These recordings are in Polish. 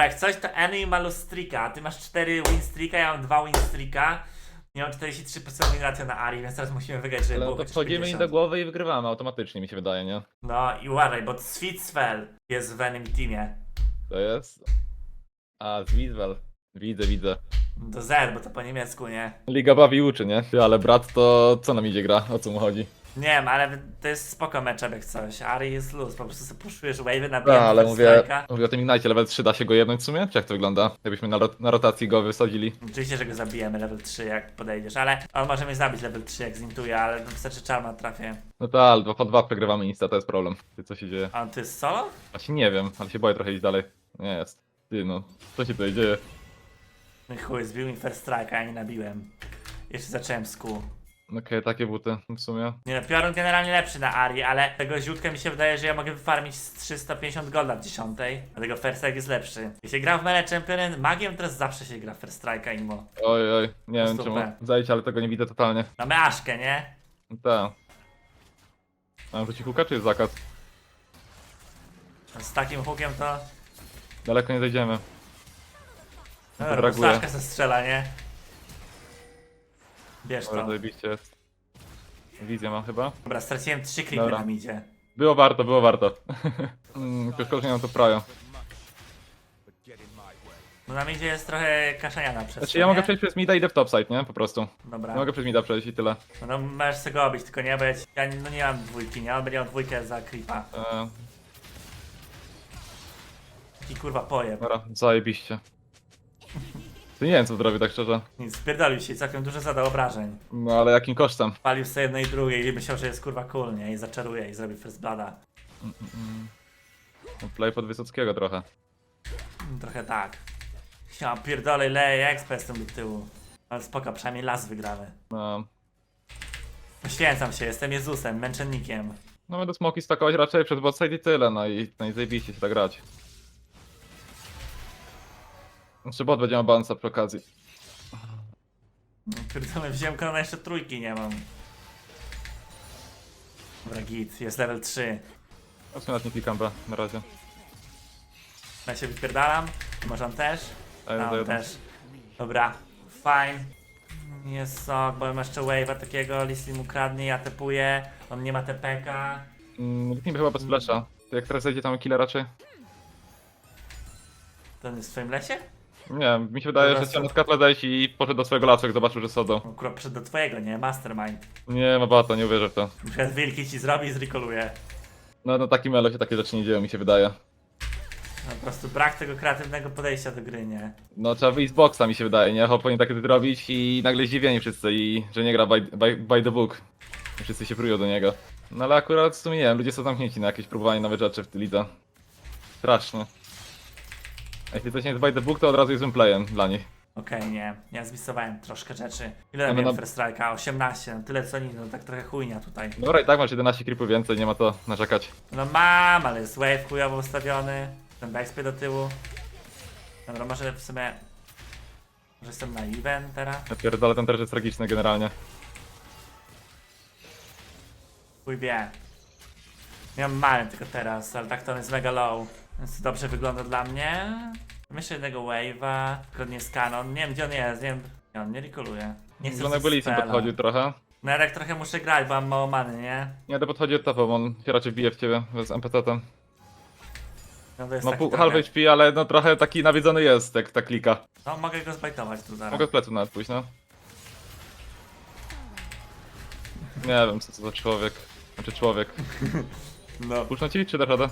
Dobra, jak coś, to Annie ma loss streaka, a ty masz 4 win streaka, ja mam 2 win streaka. Nie mam 43% win ratio na Ari, więc teraz musimy wygrać, żeby Ale było no to chociaż wchodzimy im 50. do głowy i wygrywamy automatycznie, mi się wydaje, nie? No i uważaj, bo Sweet Spell jest w enemy teamie. To jest... A, z Wizwell. Widzę, widzę. Do Z, bo to po niemiecku, nie? Liga bawi uczy, nie? Ty, Ale brat to co nam idzie gra? O co mu chodzi? Nie wiem, ale to jest spoko matchup jak coś. Ari jest luz, po prostu sobie puszujesz wave'y na Tak, ale mówię, mówię o tym Ignite, level 3 da się go jednąć w sumie? Czy jak to wygląda? Jakbyśmy na, na rotacji go wysadzili? Oczywiście, że go zabijemy level 3 jak podejdziesz, ale on może mnie zabić level 3 jak zintuje, ale no wystarczy czarma trafię. No tak, ale 2 po 2 przegrywamy insta, to jest problem. Ty, co się dzieje? A on to jest solo? Właśnie nie wiem, ale się boję trochę iść dalej. Nie jest. Ty no, co się tutaj dzieje? No i chuj, zbił mi first strike, a ja nie nabiłem. Jeszcze zacząłem z kół. Okej, takie buty w sumie. Nie no, piorun generalnie lepszy na Ari, ale tego ziutka mi się wydaje, że ja mogę wyfarmić z 350 golda w 10, a tego first strike jest lepszy. Jeśli gram w mele Champion, magiem teraz zawsze się gra first strike'a imo. Oj, oj, nie wiem Super. czemu zajść, ale tego nie widzę totalnie. Mamy Aszkę, nie? Tak. Mam rzucić huka czy jest zakaz? Z takim hookiem to... Daleko nie zejdziemy. No, brakuje. Aszka se strzela, nie? Dobra, to. zajebiście jest. Wizję mam chyba. Dobra, straciłem 3 creepy Dobra. na midzie. Było warto, było warto. mm, że nie mam to prajo. No na midzie jest trochę kaszaniana przez Znaczy ja mogę nie? przejść przez mida i idę w topside, nie? Po prostu. Dobra. Ja mogę przez mida przejść i tyle. No, no możesz sobie go obić, tylko nie być. Ja no nie mam dwójki, nie? On będzie miał dwójkę za creepa. Eee, I kurwa pojeb. dobra, zajebiście. Ty nie wiem co zrobię tak szczerze. Nic, spierdolił się i całkiem dużo zadał obrażeń. No ale jakim kosztem? Palił sobie jedno i drugie i myślał, że jest kurwa cool, nie? I zaczaruje i zrobi first blada. No, Play pod Wysockiego trochę. Mm, Trochę tak. Ja pierdolę, expa jestem do tyłu. Ale spoko, przynajmniej las wygramy. No, Poświęcam się, jestem Jezusem, męczennikiem. no będę smoki stakować raczej przed botside i tyle, no i, no i zajebiście się tak grać. Znaczy bot będzie miał balansa przy okazji. Pierdolę, wziąłem kolana, jeszcze trójki nie mam. Dobra, git, jest level 3. Ja w sumie nawet nie klikam B na razie. Ja się wypierdalam. Może on też? A ja on też. Dobra, fine. Jest sok, bo mam jeszcze wave'a takiego, Lisli mu kradnie, ja tepuję, on nie ma TPK. Mm, chyba bez flasha. To jak teraz zejdzie tam killa raczej? To on jest w swoim lesie? Nie, mi się wydaje, że chciał na i poszedł do swojego lasu, jak zobaczył, że sodą. On akurat przyszedł do twojego, nie? Mastermind. Nie ma bata, nie uwierzę w to. Przykład wilki ci zrobi i zrekoluje. No na takim elo się takie rzeczy nie dzieją, mi się wydaje. No, po prostu brak tego kreatywnego podejścia do gry, nie? No trzeba wyjść z boxa, mi się wydaje, nie? Hop powinien takie zrobić i nagle zdziwieni wszyscy i że nie gra by, by, by the book. I Wszyscy się prują do niego. No ale akurat w sumie nie wiem, ludzie są zamknięci na jakieś próbowanie nowych rzeczy w tej lidze. Jeśli coś nie by the book, to od razu jest playem dla nich. Okej, nie. Ja zmisowałem troszkę rzeczy. Ile No, miałem no- first strike'a? 18. No tyle co nic, no tak trochę chujnia tutaj. Dobra, i tak masz 11 creepów więcej, nie ma to narzekać. No mam, ale jest wave chujowo ustawiony. Ten backspin do tyłu. Dobra, może w sumie... Może jestem naiwem teraz? Ja pierdolę, ten też jest tragiczny generalnie. Chuj wie. Miałem małem tylko teraz, ale tak to on jest mega low. Więc dobrze wygląda dla mnie. Myślę jednego wave'a, tylko nie jest kanon. Nie wiem gdzie on jest, nie wiem. Nie, on nie rekoluje. Nie chcę Wygląda jakby Lee Sin podchodził trochę. No ja tak trochę muszę grać, bo mam mało many, nie? Nie, to podchodzi od topą, on się raczej bije w ciebie z MPC-tem. No to jest Ma taki pół, trochę... half HP, ale no trochę taki nawiedzony jest, jak ta klika. No mogę go zbajtować tu zaraz. Mogę z plecu nawet pójść, no. Nie wiem, co to za człowiek. Znaczy człowiek. No. Puszczą ci, czy dasz radę?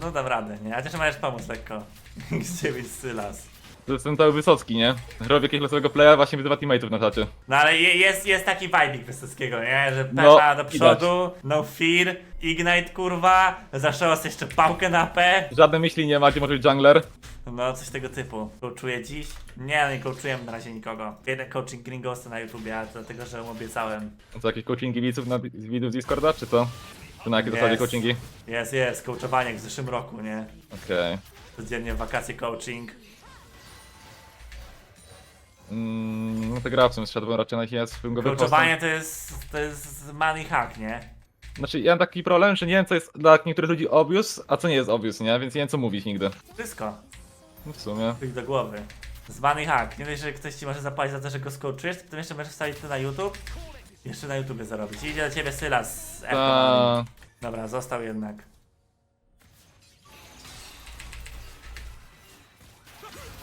No dam radę, nie? A też możesz pomóc lekko. X9 Sylas. To jest ten cały Wysocki, nie? Robi jakiegoś losowego playa, właśnie wyzywa teammateów na czacie. No ale je, jest, jest taki vibik Wysockiego, nie? Że No, do widać. przodu, no fear, Ignite kurwa, zaszło jeszcze pałkę na P. Żadnej myśli nie ma, gdzie może być jungler. No coś tego typu. Coachuję dziś? Nie, no nie coachuję na razie nikogo. Jeden coaching Gringosa na YouTubie, to dlatego, że mu obiecałem. Co, jakieś coachingi widzów na widzów z Discorda, czy co? Czy na jakiej zasadzie coachingi? Jest, jest, coachowanie jak w zeszłym roku, nie? Okej. Codziennie wakacje coaching. Mm, no to gra w sumie zszedłbym raczej na jest, bym go wyprostał. Coachowanie to jest, to jest money hack, nie? Znaczy ja mam taki problem, że nie wiem co jest dla niektórych ludzi obvious, a co nie jest obvious, nie? Więc nie wiem co mówić nigdy. Wszystko. No w sumie. Chuj do głowy. Zbany hack. Nie dość, że ktoś ci może zapłacić za to, że go skoczysz, to potem jeszcze możesz wstawić to na YouTube. Jeszcze na YouTubie zarobić. Idzie do ciebie Sylas z. Ta... Dobra, został jednak.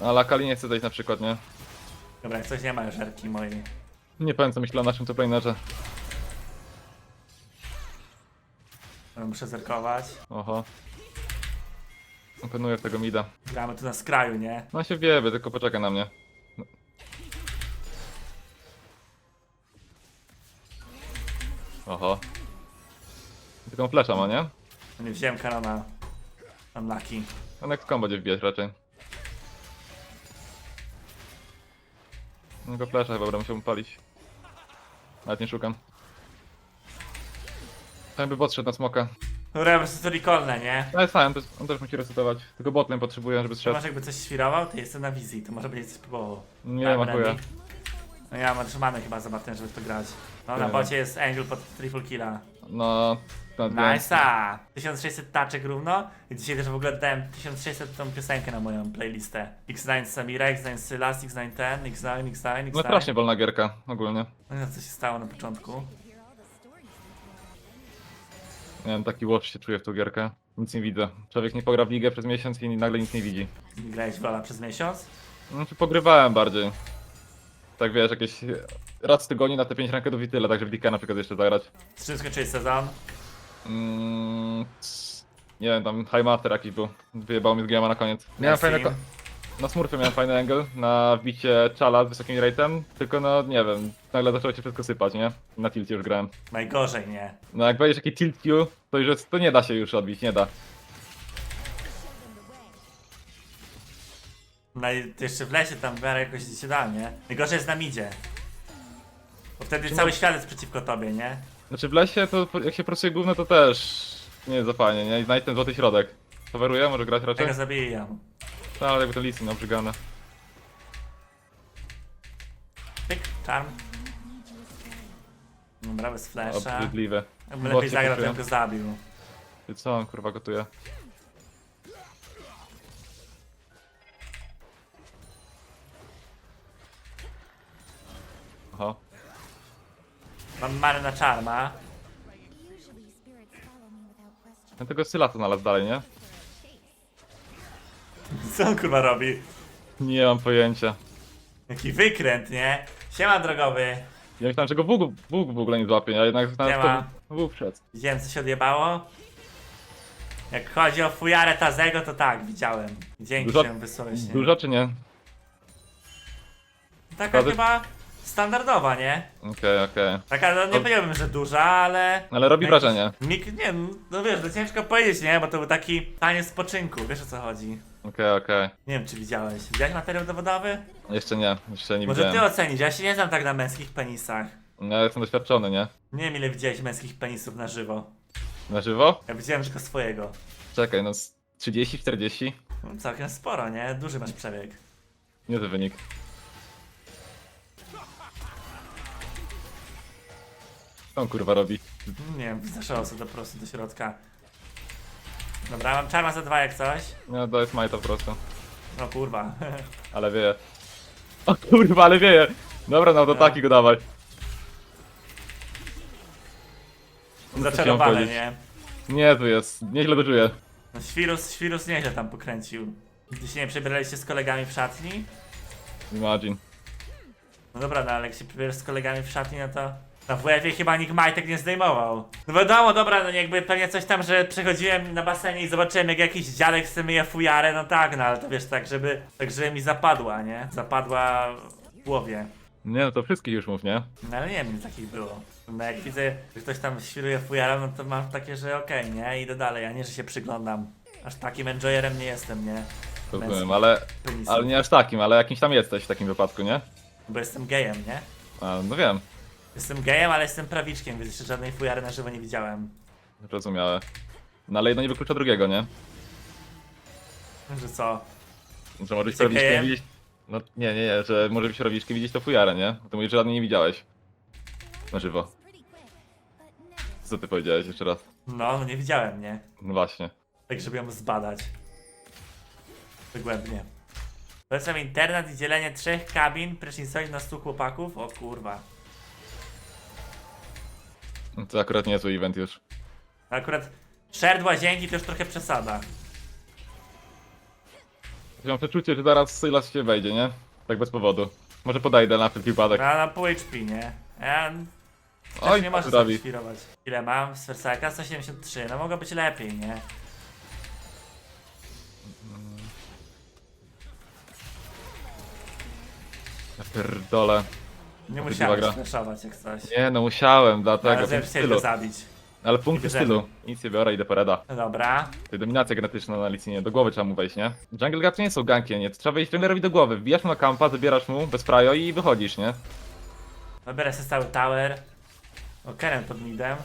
Ale Akali nie chce zejść na przykład, nie? Dobra, jak coś nie ma już erki mojej. Nie powiem co myślę o naszym toplanerze. Muszę zerkować. Oho. Openuję tego mida. Gramy tu na skraju, nie? No się wiebie, tylko poczekaj na mnie. Oho. Tylko flesza ma, nie? Nie wziąłem kanona. Unlucky. A next combo będzie wbijać raczej. Tylko flesza chyba będę musiał palić. Nawet nie szukam. Tam by podszedł na smoka. Dobra, po prostu to recallne, nie? Ale jest fajnie, on też, on musi resetować. Tylko botlane potrzebuje, żeby Czy strzec. masz jakby coś świrował? To jestem na wizji, to może będzie coś próbował. Nie Tak, ma chuja. No ja mam trzymany chyba za Bartem, żeby to grać. No na bocie jest Angel pod triple killa. No, na dwie. Nice'a! 1600 taczek równo. I dzisiaj też w ogóle dałem 1600 tą piosenkę na moją playlistę. X9 Samira, X9 Sylas, X9 ten, X9, X9, X9. No strasznie wolna gierka, ogólnie. No i co się stało na początku? Nie wiem, taki watch się czuje w tą gierkę. Nic nie widzę. Człowiek nie pogra w ligę przez miesiąc i nagle nic nie widzi. Grałeś w Lola przez miesiąc? No, czy pogrywałem bardziej. Tak wiesz, jakieś raz w tygodniu na te 5 rankedów i tyle, także w Dika na przykład jeszcze zagrać. Z czym skończyłeś sezon? Mm, nie wiem, tam High Master jakiś był. Wyjebał mi z gama na koniec. Miałem fajne ko- na smurfie miałem fajny angle, na wbicie czala z wysokim rate'em, tylko no nie wiem, nagle zaczęło się wszystko sypać, nie? Na tilcie już grałem. Najgorzej, nie? No jak wejdziesz taki tilt Q, to już jest, to nie da się już odbić, nie da. No i to jeszcze w lesie tam w miarę jakoś się da, nie? Najgorzej jest na midzie. Bo wtedy cały świat jest przeciwko tobie, nie? Znaczy w lesie to jak się pracuje główne to też nie jest za fajnie, nie? I znajdź ten złoty środek. Coveruje, może grać raczej? Tego zabijam. No, ale jakby to listy obrzygane. Pyk, charm. Dobra, bez flasha. Obrzydliwe. Jakby lepiej się zagrał, to poczułem. bym go zabił. Ty co on kurwa gotuje? Mam marę na question. Ja tego Syla to znalazł dalej, nie? Co on kurwa robi? Nie mam pojęcia. Jaki wykręt, nie? Siema drogowy. Ja myślałem, że go Bóg, Bóg w ogóle nie złapie, a jednak Nie znalazł ma. to Bóg wszedł. Widziałem co się odjebało. Jak chodzi o fujarę Tazego, to tak, widziałem. Dzięki, Dużo- że ją wysłałeś, nie? Dużo czy nie? Taka Tazy- chyba standardowa, nie? Okej, okej. Taka, no nie powiedziałbym, że duża, ale... Ale robi Jakiś- wrażenie. Mik, nie, no wiesz, to ciężko powiedzieć, nie? Bo to był taki taniec spoczynku, wiesz o co chodzi. Okej, okej. Nie wiem, czy widziałeś. Widziałeś materiał dowodowy? Jeszcze nie, jeszcze nie Może ty widziałem. ocenić, ja się nie znam tak na męskich penisach. Ja jestem doświadczony, nie? Nie wiem ile widziałeś męskich penisów na żywo. Na żywo? Ja widziałem tylko swojego. Czekaj, no z 30, 40? No, całkiem sporo, nie? Duży masz przebieg. Nie to wynik. Co on kurwa robi? Nie wiem, zaszło sobie po prostu do środka. Dobra, mam czarma za dwa jak coś. No to jest majta po prostu. No kurwa. Ale wieje. O kurwa, ale wieje! Dobra, no to No. taki go dawaj. Co Zaczarowane, chciałem nie? Nie, tu jest. Nieźle to czuję. No świrus, świrus nieźle tam pokręcił. Gdy się nie przebieraliście z kolegami w szatni? Imagine. No dobra, no ale jak się przebierasz z kolegami w szatni, no to... Na WF-ie chyba nikt majtek nie zdejmował. No wiadomo, dobra, no jakby pewnie coś tam, że przechodziłem na basenie i zobaczyłem jak jakiś dziadek sobie myje fujarę, no tak, no ale to wiesz, tak żeby, tak żeby mi zapadła, nie? Zapadła w głowie. Nie, no to wszystkich już mów, nie? No ale nie wiem, ile takich było. No jak widzę, że ktoś tam świruje fujara, no to mam takie, że okej, nie? Idę dalej, a nie, że się przyglądam. Aż takim enjoyerem nie jestem, nie? Rozumiem, ale, ale nie aż takim, ale jakimś tam jesteś w takim wypadku, nie? Bo jestem gejem, nie? A, no wiem, Jestem gejem, ale jestem prawiczkiem, więc jeszcze żadnej fujary na żywo nie widziałem. zrozumiałe. No ale jedno nie wyklucza drugiego, nie? Że co? Że może być Jesteś gejem? widzieć... No nie, nie, nie, że może być robiczkiem widzieć to fujarę, nie? To mówisz, że żadnej nie widziałeś. Na żywo. Co ty powiedziałeś jeszcze raz? No, no nie widziałem, nie? No właśnie. Tak, żeby ją zbadać. Dogłębnie. Polecam internet i dzielenie trzech kabin prysznicowych na 100 chłopaków. O kurwa. To akurat niezły event już. Akurat shared łazienki to już trochę przesada. Mam przeczucie, że zaraz Sylas się wejdzie, nie? Tak bez powodu. Może podajdę na wszelki wypadek. Na, na pół HP, nie? Ja Oj, Oj, nie może sobie świrować. Ile mam? Z Versaka 173. No mogło być lepiej, nie? Ja pierdolę. Nie gra. flashować jak coś. Nie no, musiałem, dlatego Ale punkt żeby chcieli stylu. zabić. Ale punkt bierzemy. stylu. Nic nie biorę, idę po reda. No dobra. Jest dominacja genetyczna na Licinie, do głowy trzeba mu wejść, nie? Jungle Guard to nie są ganki, nie? To trzeba wejść junglerowi do głowy, wbijasz mu na kampa, zabierasz mu bez prajo i wychodzisz, nie? Wybiorę sobie stały tower. O, Keren pod midem.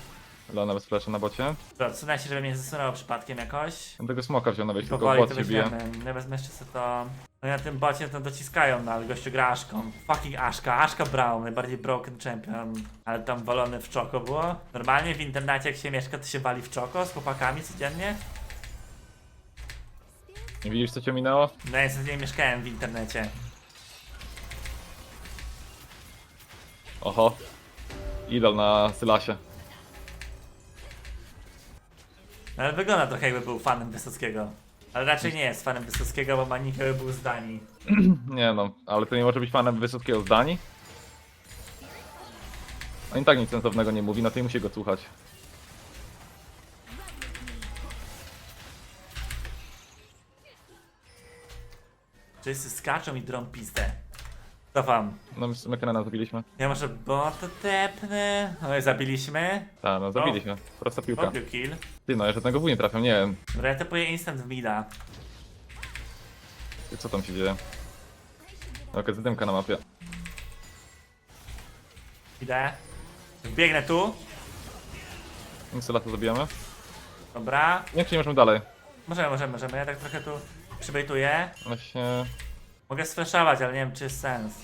Lona bez flasha na bocie. Dobra, odsunę się, żeby mnie nie zasunęło przypadkiem jakoś. On tego smoka wziął na wejście, tylko Powoli bot to się bije. weźmiemy. Nie wezmę jeszcze sobie to... No i na tym bocie to dociskają, no ale gościu gra Aszką. Fucking Aszka, Aszka Brown, najbardziej broken champion. Ale tam walony w czoko było. Normalnie w internacie jak się mieszka, to się wali w czoko z chłopakami codziennie. Nie widzisz co cię minęło? No ja nie mieszkałem w internecie. Oho. Idol na Sylasie. Ale wygląda trochę jakby był fanem Wysockiego. Ale raczej nie jest fanem Wysockiego, bo Manikowy był z Danii. Nie no, ale to nie może być fanem Wysockiego z Danii? On i tak nic sensownego nie mówi, no to nie musi go słuchać. Wszyscy skaczą i drą pizdę. Cofam. No my Kenana zabiliśmy. Ja może bota tepnę. No i zabiliśmy. Tak, no zabiliśmy. Prosta piłka. Robił kill. Ty no, ja żadnego W nie trafiam, nie wiem. Dobra, ja typuję instant w mida. Co tam się dzieje? Okej, zadymka na mapie. Idę. Biegnę tu. Insylata zabijamy? Dobra. Nie, czy nie możemy dalej? Możemy, możemy, możemy. Ja tak trochę tu przybejtuję. Właśnie... Mogę sflashować, ale nie wiem czy jest sens.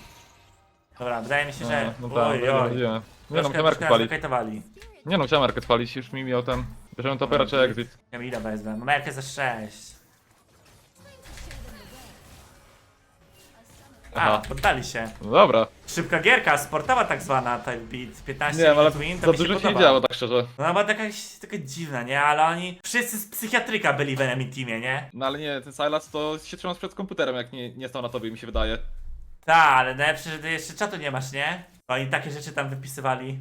Dobra, wydaje mi się, że... No, no tak, oj, oj. Nie no, Troszkę- musiałem troszkę Markę nas wykajtowali. Nie no, musiałem Markę spalić, już mi miał ten... Bierzemy topera czy exit. Ja mida wezmę. Mam Merkę za 6. A, Aha. poddali się. No dobra. Szybka gierka, sportowa tak zwana, type beat. 15 Nie wiem, ale minut win, to za mi się dużo się podoba. nie działo, tak szczerze. No była taka, taka dziwna, nie? Ale oni wszyscy z psychiatryka byli w enemy teamie, nie? No ale nie, ten Silas to się trzyma przed komputerem, jak nie, nie stał na tobie, mi się wydaje. Tak, ale najlepsze, że ty jeszcze czatu nie masz, nie? Oni takie rzeczy tam wypisywali.